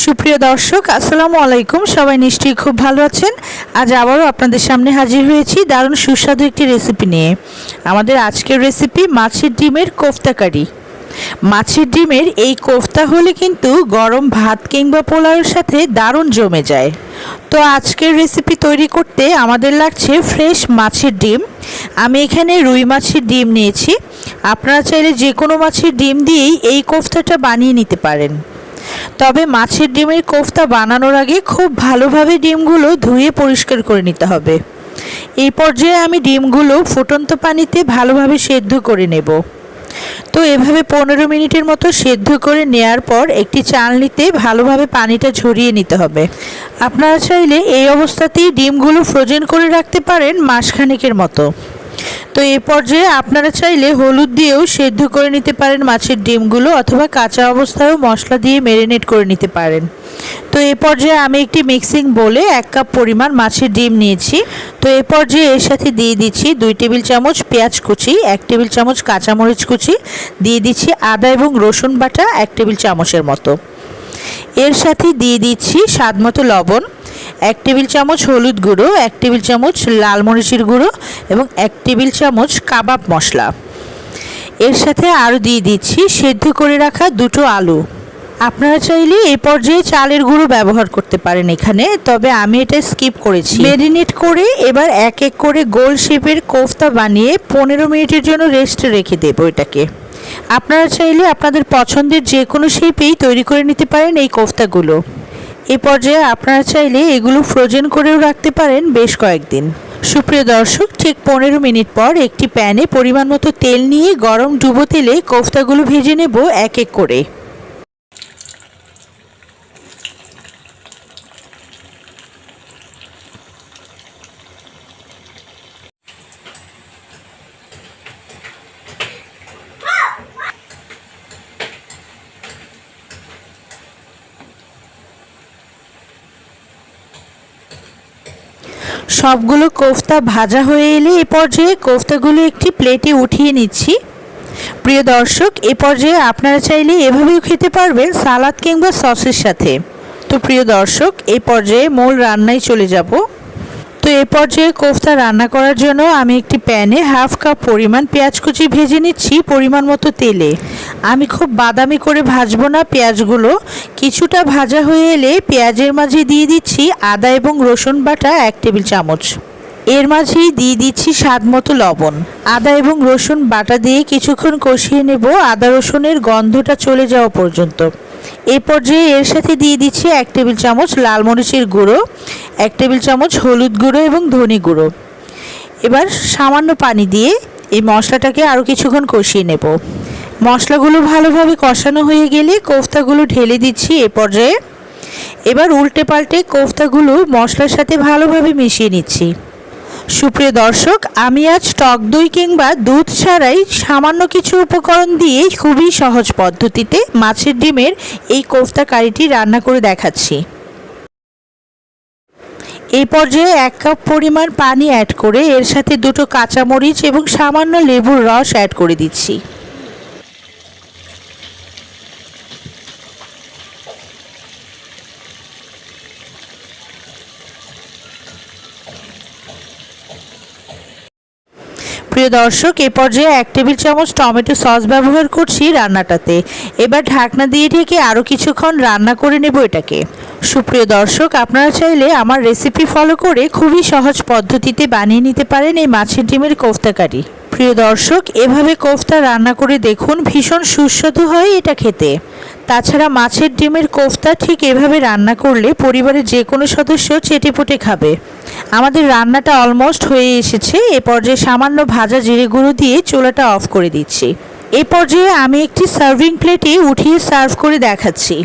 সুপ্রিয় দর্শক, আসসালামু আলাইকুম। সবাই নিশ্চয়ই খুব ভালো আছেন। আজ আবারও আপনাদের সামনে হাজির হয়েছি দারুণ সুস্বাদু একটি রেসিপি নিয়ে। আমাদের আজকের রেসিপি মাছের ডিমের কোফতা কারি। মাছের ডিমের এই কোফতা হলে কিন্তু গরম ভাত কিংবা পোলাওয়ের সাথে দারুণ জমে যায়। তো আজকের রেসিপি তৈরি করতে আমাদের লাগছে ফ্রেশ মাছের ডিম। আমি এখানে রুই মাছের ডিম নিয়েছি। আপনারা চাইলে যে কোনো মাছের ডিম দিয়েই এই কোফতাটা বানিয়ে নিতে পারেন। তবে মাছের ডিমের কোফতা বানানোর আগে খুব ভালোভাবে ডিমগুলো ধুয়ে পরিষ্কার করে নিতে হবে। এই পর্যায়ে আমি ডিমগুলো ফুটন্ত পানিতে ভালোভাবে সেদ্ধ করে নেব। তো এভাবে পনেরো মিনিটের মতো সেদ্ধ করে নেয়ার পর একটি চালনিতে ভালোভাবে পানিটা ঝরিয়ে নিতে হবে। আপনারা চাইলে এই অবস্থাতেই ডিমগুলো ফ্রোজেন করে রাখতে পারেন মাসখানেকের মতো। তো এ পর্যায়ে আপনারা চাইলে হলুদ দিয়েও সেদ্ধ করে নিতে পারেন মাছের ডিমগুলো অথবা কাঁচা অবস্থায়ও মশলা দিয়ে মেরিনেট করে নিতে পারেন। তো এ পর্যায়ে আমি একটি মিক্সিং বলে এক কাপ পরিমাণ মাছের ডিম নিয়েছি। তো এ পর্যায়ে এর সাথে দিয়ে দিচ্ছি দুই টেবিল চামচ পেঁয়াজ কুচি, এক টেবিল চামচ কাঁচামরিচ কুচি, দিয়ে দিচ্ছি আদা এবং রসুন বাটা, এক টেবিল চামচের মতো। এর সাথে দিয়ে দিচ্ছি স্বাদ মতো লবণ। এক টেবিল চামচ হলুদ গুঁড়ো, এক টেবিল চামচ লাল মরিচের গুঁড়ো এবং এক টেবিল চামচ কাবাব মশলা। এর সাথে আরও দিয়ে দিচ্ছি সেদ্ধ করে রাখা দুটো আলু। আপনারা চাইলে এই পর্যায়ে চালের গুঁড়ো ব্যবহার করতে পারেন এখানে, তবে আমি এটা স্কিপ করেছি। মেরিনেট করে এবার এক এক করে গোল শেপের কোফতা বানিয়ে পনেরো মিনিটের জন্য রেস্টে রেখে দেবো এটাকে। আপনারা চাইলে আপনাদের পছন্দের যে কোনো শেপেই তৈরি করে নিতে পারেন এই কোফতাগুলো। এই পর্যায়ে আপনারা চাইলে এগুলো ফ্রোজেন করেও রাখতে পারেন বেশ কয়েকদিন। সুপ্রিয় দর্শক, ঠিক পনেরো মিনিট পর একটি প্যানে পরিমাণ মতো তেল নিয়ে গরম ডুবো তেলে কোফতাগুলো ভেজে নেব এক এক করে। সবগুলো কোফতা ভাজা হয়ে এলে এ পর্যায়ে কোফতাগুলো একটি প্লেটে উঠিয়ে নিচ্ছি। প্রিয় দর্শক, এ পর্যায়ে আপনারা চাইলে এভাবেও খেতে পারবেন সালাদ কিংবা সসের সাথে। তো প্রিয় দর্শক, এ পর্যায়ে মূল রান্নায় চলে যাব। তো এ পর্যায়ে কোফতা রান্না করার জন্য আমি একটি প্যানে হাফ কাপ পরিমাণ পেঁয়াজ কুচি ভেজে নিচ্ছি পরিমাণ মতো তেলে। আমি খুব বাদামি করে ভাজবো না পেঁয়াজগুলো। কিছুটা ভাজা হয়ে এলে পেঁয়াজের মাঝে দিয়ে দিচ্ছি আদা এবং রসুন বাটা এক টেবিল চামচ। এর মাঝেই দিয়ে দিচ্ছি স্বাদ মতো লবণ। আদা এবং রসুন বাটা দিয়ে কিছুক্ষণ কষিয়ে নেব। আদা রসুনের গন্ধটা চলে যাওয়া পর্যন্ত। এই পর্যায়ে এর সাথে দিয়ে দিচ্ছি এক টেবিল চামচ লাল মরিচের গুঁড়ো, এক টেবিল চামচ হলুদ গুঁড়ো এবং ধনে গুঁড়ো। এবার সামান্য পানি দিয়ে এই মশলাটাকে আরও কিছুক্ষণ কষিয়ে নেব। মশলাগুলো ভালোভাবে কষানো হয়ে গেলে কোফতাগুলো ঢেলে দিচ্ছি এ পর্যায়ে। এবার উল্টে পাল্টে কোফতাগুলো মশলার সাথে ভালোভাবে মিশিয়ে নিচ্ছি। সুপ্রিয় দর্শক, আমি আজ টক দই কিংবা দুধ ছাড়াই সামান্য কিছু উপকরণ দিয়ে খুবই সহজ পদ্ধতিতে মাছের ডিমের এই কোফতা কারিটি রান্না করে দেখাচ্ছি। এই পর্যায়ে এক কাপ পরিমাণ পানি অ্যাড করে এর সাথে দুটো কাঁচামরিচ এবং সামান্য লেবুর রস অ্যাড করে দিচ্ছি। প্রিয় দর্শক, এ পর্যায়ে এক টেবিল চামচ টমেটো সস ব্যবহার করছি রান্নাটাতে। এবার ঢাকনা দিয়ে ঢেকে আরও কিছুক্ষণ রান্না করে নেব এটাকে। সুপ্রিয় দর্শক, আপনারা চাইলে আমার রেসিপি ফলো করে খুবই সহজ পদ্ধতিতে বানিয়ে নিতে পারেন এই মাছের ডিমের কোফতাকারি প্রিয় দর্শক, এভাবে কোফতা রান্না করে দেখুন ভীষণ সুস্বাদু হয় এটা খেতে। তাছাড়া মাছের ডিমের কোফতা ঠিক এভাবে রান্না করলে পরিবারের যে কোনো সদস্য চেটেপুটে খাবে। আমাদের রান্নাটা অলমোস্ট হয়ে এসেছে। এ পর্যায়ে সামান্য ভাজা জিরে গুঁড়ো দিয়ে চুলাটা অফ করে দিচ্ছি। এ পর্যায়ে আমি একটি সার্ভিং প্লেটে উঠিয়ে সার্ভ করে দেখাচ্ছি।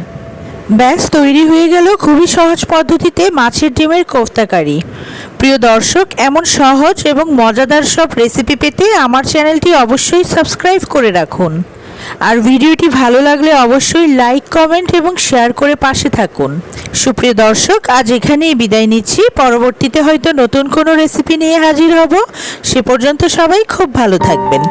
ব্যাস, তৈরি হয়ে গেল খুবই সহজ পদ্ধতিতে মাছের ডিমের কোফতাকারি প্রিয় দর্শক, এমন সহজ এবং মজাদার সব রেসিপি পেতে আমার চ্যানেলটি অবশ্যই সাবস্ক্রাইব করে রাখুন। আর ভিডিওটি ভালো লাগলে অবশ্যই লাইক, কমেন্ট এবং শেয়ার করে পাশে থাকুন। সুপ্রিয় দর্শক, আজ এখানেই বিদায় নিচ্ছি। পরবর্তীতে হয়তো নতুন কোনো রেসিপি নিয়ে হাজির হব। সে পর্যন্ত সবাই খুব ভালো থাকবেন।